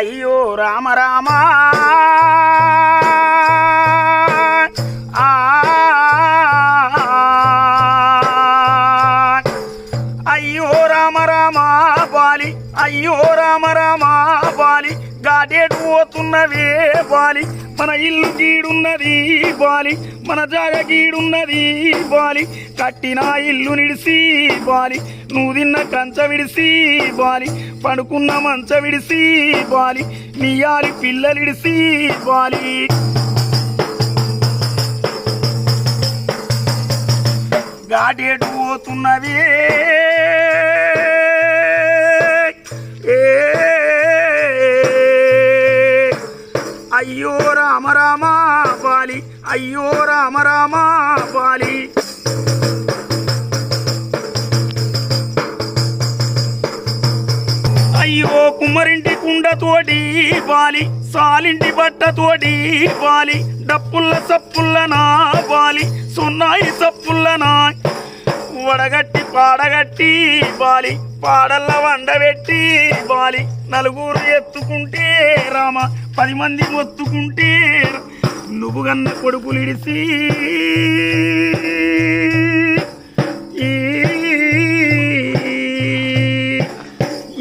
అయ్యో రామ రామా. అయ్యో రామ రామ బాలి అయ్యో రామ రామ బాలి గాడేటు పోతున్నవే బాలి మన ఇల్లు గీడున్నది బాలి మన జాగ గీడున్నది బాలి కట్టిన ఇల్లు నిడిసి బాలి నువ్వు తిన్న కంచ విడిసి బాలి పడుకున్న మంచ విడిసి బాలి నీయాలి పిల్లలిడిసి బాలి గాడేటు పోతున్నవే? ఏ, అయ్యో రామ రామ బాలి అయ్యో రామ రామ బాలి కుమ్మరింటి కుండతోటి బాలి సాలింటి బట్టతోటి వాలి డప్పుల్ల సప్పుల్ల నా వాలి సున్నాయి సప్పుల్ల నా వడగట్టి పాడగట్టి బాలి పాడల్ల వండబెట్టి బాలి నలుగురు ఎత్తుకుంటే రామ పది మంది మొత్తుకుంటే నువ్వు గన్న కొడుకులిడిసి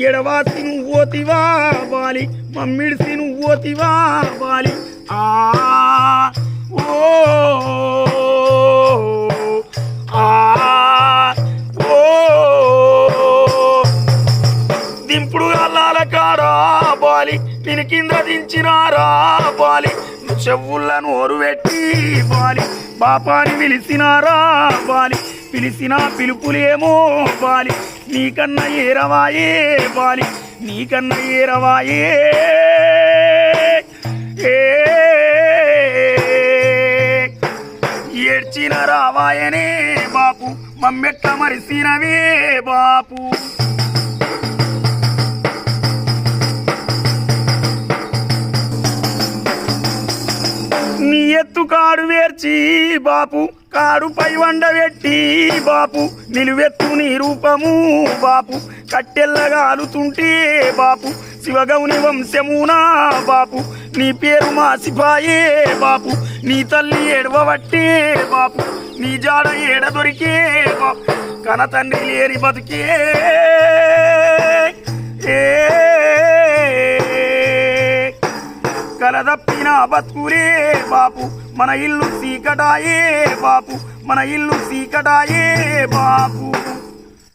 ఎడవాసి నువ్వు ఓతివా బాలి మమ్మిడిసి నువ్వు ఓతివా బాలి. ఆ ఓ ఆ ఓ. దింపుడు అల్లాల కాడా బాలి నేను కింద దించినారా బాలి. నువ్వు చెవుల నోరు పెట్టి బాలి పాపాని పిలిచినారా బాలి. పిలిచిన పిలుపులేమో బాలి నీకన్నా ఏరవాయే బాలి. నీకన్నా ఏరవాయే ఏడ్చిన రావాయనే బాపు మమ్మెట్ల మరిసినవే బాపు. నీ ఎత్తు కాడు వేర్చి బాపు కారుపై వండబెట్టి బాపు నిలువెత్తు నీ రూపము బాపు కట్టెల్లగాలుతుంటే బాపు శివగౌని వంశమునా బాపు నీ పేరు మా సిపాయే బాపు నీ తల్లి ఏడవబట్టే బాపు నీ జాడ ఏడ దొరికే బాపు కన తండ్రి లేని బతుకే. ఏ కలదప్పిన బతుకురే బాపు. మన ఇల్లు సీకటాయే బాపు. మన ఇల్లు సీకటాయే బాపు.